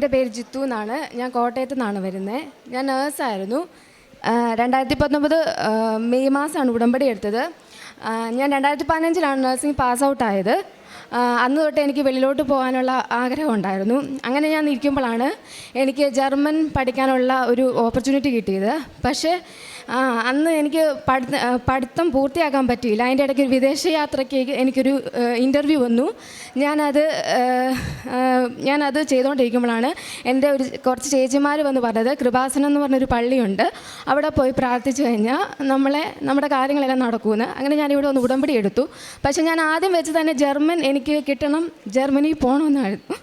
എന്റെ പേര് ജിത്തു എന്നാണ്. ഞാൻ കോട്ടയത്തു നിന്നാണ് വരുന്നത് ഞാൻ നേഴ്സായിരുന്നു രണ്ടായിരത്തി പത്തൊമ്പത് മെയ് മാസമാണ് ഉടമ്പടി എടുത്തത്. ഞാൻ രണ്ടായിരത്തി പതിനഞ്ചിലാണ് നഴ്സിംഗ് പാസ് ഔട്ട് ആയത് അന്ന് തൊട്ട് എനിക്ക് വെളിയിലോട്ട് പോകാനുള്ള ആഗ്രഹം ഉണ്ടായിരുന്നു. അങ്ങനെ ഞാൻ ഇരിക്കുമ്പോഴാണ് എനിക്ക് ജർമ്മൻ പഠിക്കാനുള്ള ഒരു ഓപ്പർച്യൂണിറ്റി കിട്ടിയത്. പക്ഷേ ആ, അന്ന് എനിക്ക് പഠിത്ത പഠിത്തം പൂർത്തിയാക്കാൻ പറ്റിയില്ല. അതിന്റെ ഇടയ്ക്ക് ഒരു വിദേശ യാത്രയ്ക്ക് എനിക്കൊരു ഇന്റർവ്യൂ വന്നു. ഞാനത് ഞാനത് ചെയ്തുകൊണ്ടിരിക്കുമ്പോഴാണ് എന്റെ ഒരു കുറച്ച് ചേച്ചിമാർ വന്ന് പറഞ്ഞത് കൃപാസനം എന്ന് പറഞ്ഞൊരു പള്ളിയുണ്ട്. അവിടെ പോയി പ്രാർത്ഥിച്ചു കഴിഞ്ഞാൽ നമ്മളെ നമ്മുടെ കാര്യങ്ങളെല്ലാം നടക്കുമെന്ന്. അങ്ങനെ ഞാനിവിടെ ഒന്ന് ഉടമ്പടി എടുത്തു. പക്ഷേ ഞാൻ ആദ്യം വെച്ച് തന്നെ ജർമ്മൻ എനിക്ക് കിട്ടണം ജർമ്മനി പോകണമെന്നായിരുന്നു.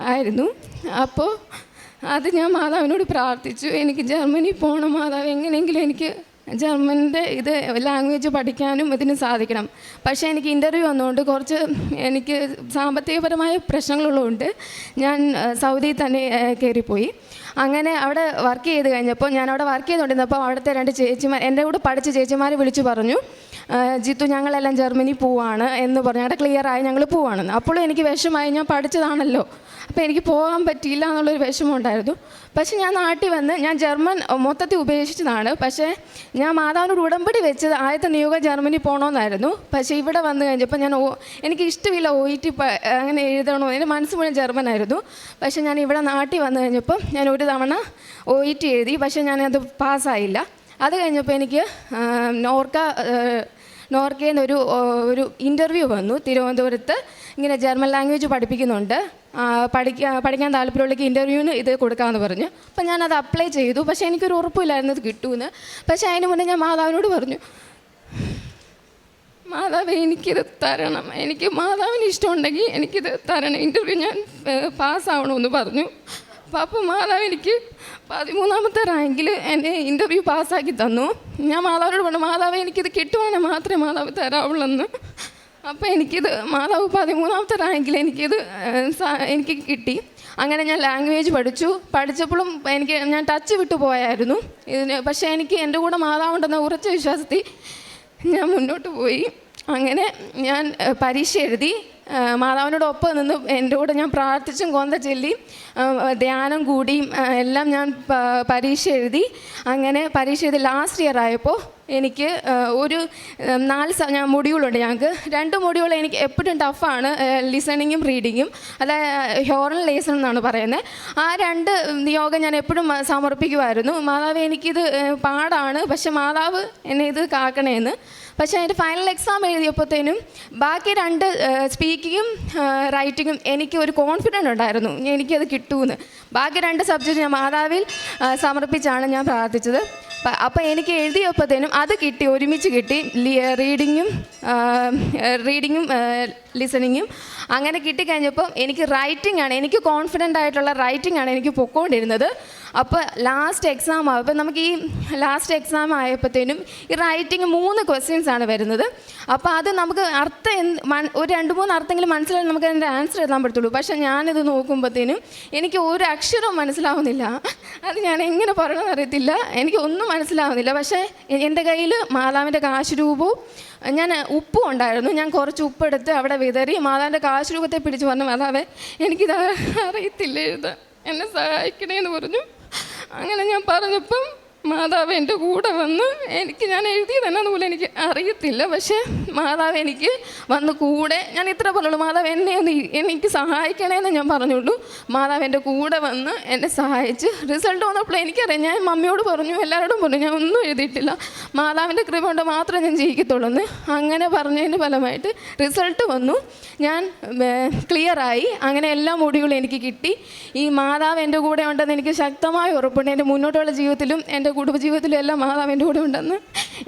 ആയിരുന്നു. അപ്പോൾ അത് ഞാൻ മാതാവിനോട് പ്രാർത്ഥിച്ചു. എനിക്ക് ജർമ്മനി പോകണം മാതാവ്. എങ്ങനെയെങ്കിലും എനിക്ക് ജർമ്മന്റെ ഇത് ലാംഗ്വേജ് പഠിക്കാനും ഇതിന് സാധിക്കണം. പക്ഷേ എനിക്ക് ഇന്റർവ്യൂ വന്നുകൊണ്ട് കുറച്ച് എനിക്ക് സാമ്പത്തികപരമായ പ്രശ്നങ്ങളുള്ളതുകൊണ്ട് ഞാൻ സൗദിയിൽ തന്നെ കയറിപ്പോയി അങ്ങനെ അവിടെ വർക്ക് ചെയ്ത് കഴിഞ്ഞപ്പോൾ ഞാൻ അവിടെ വർക്ക് ചെയ്തുകൊണ്ടിരുന്നപ്പോൾ അവിടുത്തെ രണ്ട് ചേച്ചിമാർ എന്റെ കൂടെ പഠിച്ച ചേച്ചിമാർ വിളിച്ചു പറഞ്ഞു ജിത്തു ഞങ്ങളെല്ലാം ജർമ്മനി പോവാണ് എന്ന് പറഞ്ഞു. അവിടെ ആയി ഞങ്ങൾ പോവാണെന്ന് അപ്പോഴും എനിക്ക് വിഷമായി ഞാൻ പഠിച്ചതാണല്ലോ. അപ്പോൾ എനിക്ക് പോകാൻ പറ്റിയില്ല എന്നുള്ളൊരു വിഷമം ഉണ്ടായിരുന്നു. പക്ഷേ ഞാൻ നാട്ടിൽ വന്ന് ഞാൻ ജർമ്മൻ മൊത്തത്തിൽ ഉപേക്ഷിച്ചതാണ്. പക്ഷേ ഞാൻ മാതാവിനോട് ഉടമ്പടി വെച്ചത് ആദ്യത്തെ നിയോഗ ജർമ്മനി പോകണമെന്നായിരുന്നു പക്ഷേ ഇവിടെ വന്നു കഴിഞ്ഞപ്പോൾ ഞാൻ എനിക്ക് ഇഷ്ടമില്ല ഒ ഇ ടി അങ്ങനെ എഴുതണമെന്ന് എന്റെ മനസ്സ് മുഴുവൻ ജർമ്മനായിരുന്നു. പക്ഷേ ഞാൻ ഇവിടെ നാട്ടിൽ വന്നു കഴിഞ്ഞപ്പോൾ ഞാൻ ഒരു തവണ ഒ ഇ ടി എഴുതി പക്ഷേ ഞാനത് പാസ്സായില്ല. അത് കഴിഞ്ഞപ്പോൾ എനിക്ക് നോർക്ക നോർക്കയിൽ നിന്ന് ഒരു ഇന്റർവ്യൂ വന്നു. തിരുവനന്തപുരത്ത് ഇങ്ങനെ ജർമ്മൻ ലാംഗ്വേജ് പഠിപ്പിക്കുന്നുണ്ട്. പഠിക്കാൻ പഠിക്കാൻ താല്പര്യമുള്ളക്ക് ഇന്റർവ്യൂവിന് ഇത് കൊടുക്കാമെന്ന് പറഞ്ഞു. അപ്പം ഞാനത് അപ്ലൈ ചെയ്തു. പക്ഷേ എനിക്കൊരു ഉറപ്പില്ലായിരുന്നു ഇത് കിട്ടുമെന്ന് പക്ഷേ അതിന് മുന്നേ ഞാൻ മാതാവിനോട് പറഞ്ഞു മാതാവ് എനിക്കിത് തരണം. എനിക്ക് മാതാവിന് ഇഷ്ടമുണ്ടെങ്കിൽ എനിക്കിത് തരണം. ഇന്റർവ്യൂ ഞാൻ പാസ്സാവണമെന്ന് പറഞ്ഞു. അപ്പോൾ മാതാവ് എനിക്ക് പതിമൂന്നാമത്തെ റാങ്കിൽ എന്നെ ഇന്റർവ്യൂ പാസ്സാക്കി തന്നു. ഞാൻ മാതാവിനോട് പറഞ്ഞു മാതാവ് എനിക്കിത് കിട്ടുവാണെങ്കിൽ മാത്രമേ മാതാവ് തരാവുള്ളെന്ന്. അപ്പോൾ എനിക്കിത് മാതാവ് പതിമൂന്നാമത്തെ റാങ്കിൽ എനിക്കിത് എനിക്ക് കിട്ടി. അങ്ങനെ ഞാൻ ലാംഗ്വേജ് പഠിച്ചു. പഠിച്ചപ്പോഴും എനിക്ക് ഞാൻ ടച്ച് വിട്ടു പോയായിരുന്നു. ഇതിന് പക്ഷേ എനിക്ക് എന്റെ കൂടെ മാതാവുണ്ടെന്ന ഉറച്ച വിശ്വാസത്തിൽ ഞാൻ മുന്നോട്ട് പോയി. അങ്ങനെ ഞാൻ പരീക്ഷ എഴുതി. മാതാവിനോടൊപ്പം നിന്ന് എന്റെ കൂടെ ഞാൻ പ്രാർത്ഥിച്ചും കൊന്ത ചൊല്ലി ധ്യാനം കൂടിയും എല്ലാം ഞാൻ പരീക്ഷ എഴുതി. അങ്ങനെ പരീക്ഷ എഴുതി ലാസ്റ്റ് ഇയർ ആയപ്പോൾ എനിക്ക് ഒരു നാല് ഞാൻ മൊഡ്യൂളുണ്ട് ഞങ്ങൾക്ക്. രണ്ട് മൊഡ്യൂൾ എനിക്ക് എപ്പോഴും ടഫാണ് ലിസണിങ്ങും റീഡിങ്ങും അതായത് ഹ്യോറൽ ലേസൺ എന്നാണ് പറയുന്നത് ആ രണ്ട് നിയോഗം ഞാൻ എപ്പോഴും സമർപ്പിക്കുമായിരുന്നു. മാതാവ് എനിക്കിത് പാടാണ്. പക്ഷെ മാതാവ് എന്നെ ഇത് കാക്കണേന്ന്. പക്ഷേ എന്റെ ഫൈനൽ എക്സാം എഴുതിയപ്പോഴത്തേനും ബാക്കി രണ്ട് സ്പീക്കിങ്ങും റൈറ്റിങ്ങും എനിക്ക് ഒരു കോൺഫിഡന്റ് ഉണ്ടായിരുന്നു. എനിക്കത് കിട്ടുമെന്ന് ബാക്കി രണ്ട് സബ്ജക്റ്റ് ഞാൻ മാതാവിൽ സമർപ്പിച്ചാണ് ഞാൻ പ്രാർത്ഥിച്ചത്. അപ്പോൾ എനിക്ക് എഴുതിയപ്പോഴത്തേനും അത് കിട്ടി ഒരുമിച്ച് കിട്ടി. റീഡിങ്ങും റീഡിങ്ങും ലിസണിങ്ങും അങ്ങനെ കിട്ടിക്കഴിഞ്ഞപ്പം എനിക്ക് റൈറ്റിംഗ് ആണ് എനിക്ക് കോൺഫിഡന്റ് ആയിട്ടുള്ള റൈറ്റിംഗ് ആണ് എനിക്ക് പൊക്കോണ്ടിരുന്നത്. അപ്പോൾ ലാസ്റ്റ് എക്സാം ആയപ്പോൾ നമുക്ക് ഈ ലാസ്റ്റ് എക്സാം ആയപ്പോഴത്തേനും ഈ റൈറ്റിംഗ് മൂന്ന് ക്വസ്റ്റ്യൻസ് ആണ് വരുന്നത്. അപ്പോൾ അത് നമുക്ക് അർത്ഥം ഒരു രണ്ട് മൂന്ന് അർത്ഥമെങ്കിലും മനസ്സിലായി നമുക്ക് അതിന്റെ ആൻസർ എഴുതാൻ പറ്റുള്ളൂ പക്ഷേ ഞാനിത് നോക്കുമ്പോഴത്തേനും എനിക്ക് ഒരു അക്ഷരവും മനസ്സിലാവുന്നില്ല. അത് ഞാൻ എങ്ങനെ പറയണമെന്ന് അറിയത്തില്ല. എനിക്ക് ഒന്നും മനസ്സിലാവുന്നില്ല. പക്ഷേ എന്റെ കയ്യിൽ മാതാവിന്റെ കാശ് രൂപവും ഞാൻ ഉപ്പും ഉണ്ടായിരുന്നു. ഞാൻ കുറച്ച് ഉപ്പെടുത്ത് അവിടെ വിതറി മാതാവിന്റെ കാശ് രൂപത്തെ പിടിച്ച് പറഞ്ഞു മാതാവേ എനിക്കിത് അറിയത്തില്ല എഴുതാൻ എന്നെ സഹായിക്കണേന്ന് പറഞ്ഞു. അങ്ങനെ ഞാൻ പറഞ്ഞപ്പം മാതാവ് എന്റെ കൂടെ വന്ന് എനിക്ക് ഞാൻ എഴുതി തന്നെ പോലും എനിക്ക് അറിയത്തില്ല. പക്ഷേ മാതാവ് എനിക്ക് വന്ന് കൂടെ ഞാൻ ഇത്ര പറഞ്ഞുള്ളൂ. മാതാവ് എന്നെ ഒന്ന് എനിക്ക് സഹായിക്കണേന്ന് ഞാൻ പറഞ്ഞുള്ളൂ. മാതാവ് എന്റെ കൂടെ വന്ന് എന്നെ സഹായിച്ച് റിസൾട്ട് വന്നപ്പോൾ എനിക്കറിയാം. ഞാൻ മമ്മിയോട് പറഞ്ഞു എല്ലാവരോടും പറഞ്ഞു ഞാൻ ഒന്നും എഴുതിയിട്ടില്ല. മാതാവിന്റെ കൃപ കൊണ്ട് മാത്രമേ ഞാൻ ജയിക്കത്തുള്ളൂ എന്ന് അങ്ങനെ പറഞ്ഞതിന്റെ ഫലമായിട്ട് റിസൾട്ട് വന്നു. ഞാൻ ക്ലിയറായി അങ്ങനെ എല്ലാ മൊഡ്യൂളും എനിക്ക് കിട്ടി. ഈ മാതാവ് എന്റെ കൂടെ ഉണ്ടെന്ന് എനിക്ക് ശക്തമായ ഉറപ്പുണ്ട്. എന്റെ മുന്നോട്ടുള്ള ജീവിതത്തിലും എന്റെ കുടുംബജീവിതത്തിലും എല്ലാം മാതാവ് എന്റെ കൂടെ ഉണ്ടെന്ന്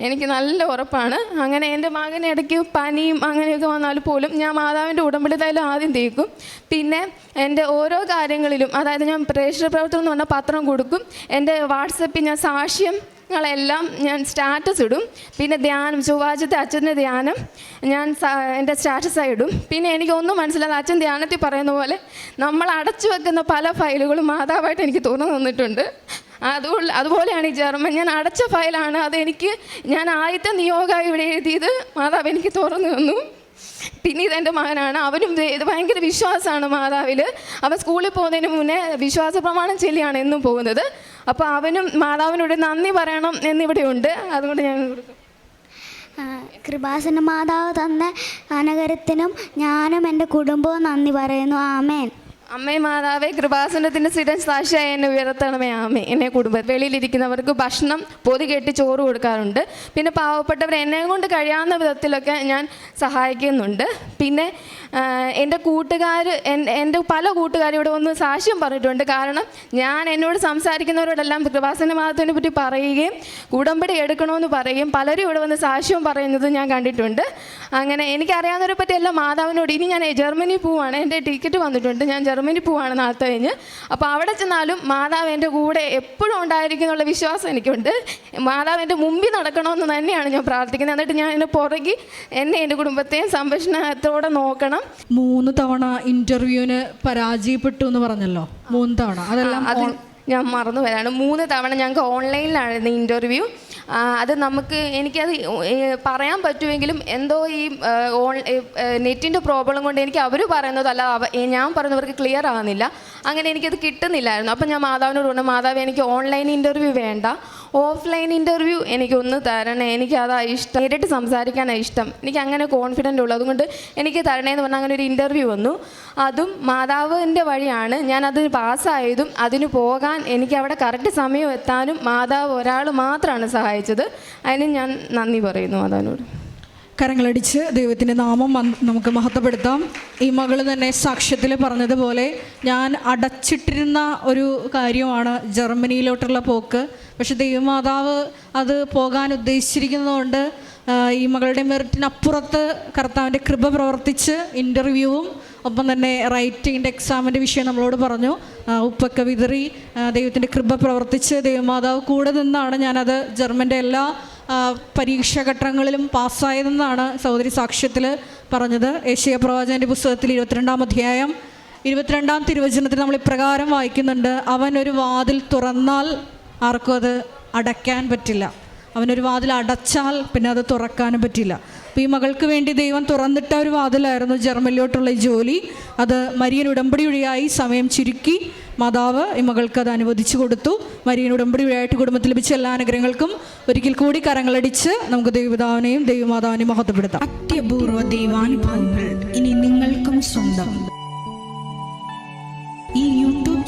എനിക്ക് നല്ല ഉറപ്പാണ്. അങ്ങനെ എന്റെ മകന് ഇടയ്ക്ക് പനിയും അങ്ങനെയൊക്കെ വന്നാൽ പോലും ഞാൻ മാതാവിന്റെ ഉടമ്പടി ആദ്യം തേക്കും. പിന്നെ എന്റെ ഓരോ കാര്യങ്ങളിലും അതായത് ഞാൻ പ്രേക്ഷക പ്രവർത്തനം എന്ന് പറഞ്ഞാൽ പത്രം കൊടുക്കും. എന്റെ വാട്സപ്പിൽ ഞാൻ സാക്ഷ്യം ങ്ങളെല്ലാം ഞാൻ സ്റ്റാറ്റസ് ഇടും. പിന്നെ ധ്യാനം ചൊവ്വാഴ്ചത്തെ അച്ഛന്റെ ധ്യാനം ഞാൻ എന്റെ സ്റ്റാറ്റസായി ഇടും. പിന്നെ എനിക്കൊന്നും മനസ്സിലാതെ അച്ഛൻ ധ്യാനത്തിൽ പറയുന്ന പോലെ നമ്മൾ അടച്ചു വെക്കുന്ന പല ഫയലുകളും മാതാവായിട്ട് എനിക്ക് തോന്നുന്നു തന്നിട്ടുണ്ട്. അതുകൊണ്ട് അതുപോലെയാണ് ഈ ജർമ്മൻ. ഞാൻ അടച്ച ഫയലാണ്. അതെനിക്ക് ഞാൻ ആദ്യത്തെ നിയോഗമായി ഇവിടെ എഴുതിയത്. മാതാവ് എനിക്ക് തുറന്നു തന്നു. പിന്നെ ഇതെന്റെ മകനാണ്. അവനും ഇത് ഭയങ്കര വിശ്വാസമാണ് മാതാവിൽ അവൻ സ്കൂളിൽ പോകുന്നതിന് മുന്നേ വിശ്വാസ പ്രമാണം ചൊല്ലിയാണ് എന്നും പോകുന്നത്. അപ്പോൾ അവനും മാതാവിനോട് നന്ദി പറയണം എന്നിവിടെയുണ്ട് അതുകൊണ്ട് ഞാൻ കൊടുക്കും. കൃപാസന മാതാവ് തന്ന അനകരത്തിനും ഞാനും എന്റെ കുടുംബവും നന്ദി പറയുന്നു. ആമേൻ. അമ്മേ മാതാവേ കൃപാസനത്തിന്റെ സ്ഥിരം സാക്ഷിയായി എന്നെ ഉയർത്തണമേ ആമേ. എന്നെ കുടുംബം വെളിയിലിരിക്കുന്നവർക്ക് ഭക്ഷണം പൊതി കെട്ടി ചോറ് കൊടുക്കാറുണ്ട്. പിന്നെ പാവപ്പെട്ടവർ എന്നെ കൊണ്ട് കഴിയാവുന്ന വിധത്തിലൊക്കെ ഞാൻ സഹായിക്കുന്നുണ്ട്. പിന്നെ എന്റെ കൂട്ടുകാർ എന്റെ പല കൂട്ടുകാരും ഇവിടെ ഒന്ന് സാക്ഷ്യം പറഞ്ഞിട്ടുണ്ട്. കാരണം ഞാൻ എന്നോട് സംസാരിക്കുന്നവരോടെല്ലാം കൃപാസന മാതത്തിനെ പറ്റി പറയുകയും ഉടമ്പടി എടുക്കണമെന്ന് പറയും പലരും ഇവിടെ വന്ന് സാക്ഷ്യം പറയുന്നത് ഞാൻ കണ്ടിട്ടുണ്ട്. അങ്ങനെ എനിക്കറിയാവുന്നവരെ പറ്റി എല്ലാം മാതാവിനോട് ഇനി ഞാൻ ജർമ്മനി പോവാണ്. എന്റെ ടിക്കറ്റ് വന്നിട്ടുണ്ട്. ഞാൻ ജർമ്മനി പോവാണ് നാളത്തെ കഴിഞ്ഞ്. അപ്പോൾ അവിടെ ചെന്നാലും മാതാവ് എന്റെ കൂടെ എപ്പോഴും ഉണ്ടായിരിക്കും എന്നുള്ള വിശ്വാസം എനിക്കുണ്ട്. മാതാവ് എന്റെ മുമ്പിൽ നടക്കണമെന്ന് തന്നെയാണ് ഞാൻ പ്രാർത്ഥിക്കുന്നത്. എന്നിട്ട് ഞാൻ എന്റെ പുറകി എന്നെ എന്റെ കുടുംബത്തെയും സംരക്ഷണത്തോടെ നോക്കണം. മൂന്ന് തവണ ഇന്റർവ്യൂവിന് പരാജയപ്പെട്ടു എന്ന് പറഞ്ഞല്ലോ. മൂന്ന് തവണ. അതെല്ലാം അത് ഞാൻ മറന്നു വരാണ് മൂന്ന് തവണ ഞങ്ങൾക്ക് ഓൺലൈനിലായിരുന്നു ഇന്റർവ്യൂ. അത് നമുക്ക് എനിക്കത് പറയാൻ പറ്റുമെങ്കിലും എന്തോ ഈ ഓൺ നെറ്റിന്റെ പ്രോബ്ലം കൊണ്ട് എനിക്ക് അവർ പറയുന്നതല്ല ഞാൻ പറയുന്നവർക്ക് ക്ലിയർ ആകുന്നില്ല അങ്ങനെ എനിക്കത് കിട്ടുന്നില്ലായിരുന്നു. അപ്പം ഞാൻ മാതാവിനോട് പറഞ്ഞു മാതാവ് എനിക്ക് ഓൺലൈൻ ഇന്റർവ്യൂ വേണ്ട. ഓഫ്ലൈൻ ഇന്റർവ്യൂ എനിക്കൊന്ന് തരണേ. എനിക്ക് ഇഷ്ടം. നേരിട്ട് സംസാരിക്കാനാണ് ഇഷ്ടം. എനിക്ക് അങ്ങനെ കോൺഫിഡന്റ് ഉള്ളതുകൊണ്ട് എനിക്ക് തരണേന്ന് പറഞ്ഞാൽ അങ്ങനെ ഒരു ഇന്റർവ്യൂ വന്നു. അതും മാതാവിന്റെ വഴിയാണ്. ഞാൻ അത് പാസ്സായതും അതിന് പോകാൻ എനിക്ക് അവിടെ കറക്റ്റ് സമയം എത്താനും മാതാവ് ഒരാൾ മാത്രമാണ് സഹായിച്ചത്. അതിന് ഞാൻ നന്ദി പറയുന്നു മാതാവിനോട്. കരങ്ങളടിച്ച് ദൈവത്തിന്റെ നാമം നമുക്ക് മഹത്വപ്പെടുത്താം. ഈ മകൾ തന്നെ സാക്ഷ്യത്തിൽ പറഞ്ഞതുപോലെ ഞാൻ അടച്ചിട്ടിരുന്ന ഒരു കാര്യമാണ് ജർമ്മനിയിലോട്ടുള്ള പോക്ക്. പക്ഷെ ദൈവമാതാവ് അത് പോകാൻ ഉദ്ദേശിച്ചിരിക്കുന്നതുകൊണ്ട് ഈ മകളുടെ മെറിറ്റിനപ്പുറത്ത് കർത്താവിന്റെ കൃപ പ്രവർത്തിച്ച് ഇന്റർവ്യൂവും ഒപ്പം തന്നെ റൈറ്റിങ്ങിന്റെ എക്സാമിന്റെ വിഷയം നമ്മളോട് പറഞ്ഞു. ഉപ്പൊക്കെ വിതറി ദൈവത്തിന്റെ കൃപ പ്രവർത്തിച്ച് ദൈവമാതാവ് കൂടെ നിന്നാണ് ഞാനത് ജർമ്മന്റെ എല്ലാ പരീക്ഷാഘട്ടങ്ങളിലും ഘട്ടങ്ങളിലും പാസ്സായതെന്നാണ് സഹോദരി സാക്ഷ്യത്തിൽ പറഞ്ഞത്. ഏഷ്യ പ്രവാചകന്റെ പുസ്തകത്തിൽ ഇരുപത്തിരണ്ടാം അധ്യായം ഇരുപത്തിരണ്ടാം തിരുവചനത്തിൽ നമ്മൾ ഇപ്രകാരം വായിക്കുന്നുണ്ട്. അവൻ ഒരു വാതിൽ തുറന്നാൽ ആർക്കും അത് അടയ്ക്കാൻ പറ്റില്ല. അവനൊരു വാതിൽ അടച്ചാൽ പിന്നെ അത് തുറക്കാനും പറ്റില്ല. ഈ മകൾക്ക് വേണ്ടി ദൈവം തുറന്നിട്ട ഒരു വാതിലായിരുന്നു ജർമ്മനിലോട്ടുള്ള ഈ ജോലി. അത് മരിയൻ ഉടമ്പടി വഴിയായി സമയം ചുരുക്കി മാതാവ് ഈ മകൾക്ക് അത് അനുവദിച്ചു കൊടുത്തു. മരിയൻ ഉടമ്പടി വഴിയായിട്ട് കുടുംബത്തിൽ ലഭിച്ച എല്ലാ അനുഗ്രഹങ്ങൾക്കും ഒരിക്കൽ കൂടി കരങ്ങളടിച്ച് നമുക്ക് ദൈവപിതാവിനെയും ദൈവമാതാവിനെയും മഹത്വപ്പെടുത്താം. അത്യപൂർവ ദൈവാനുഭവങ്ങൾ ഇനി നിങ്ങൾക്കും സ്വന്തം.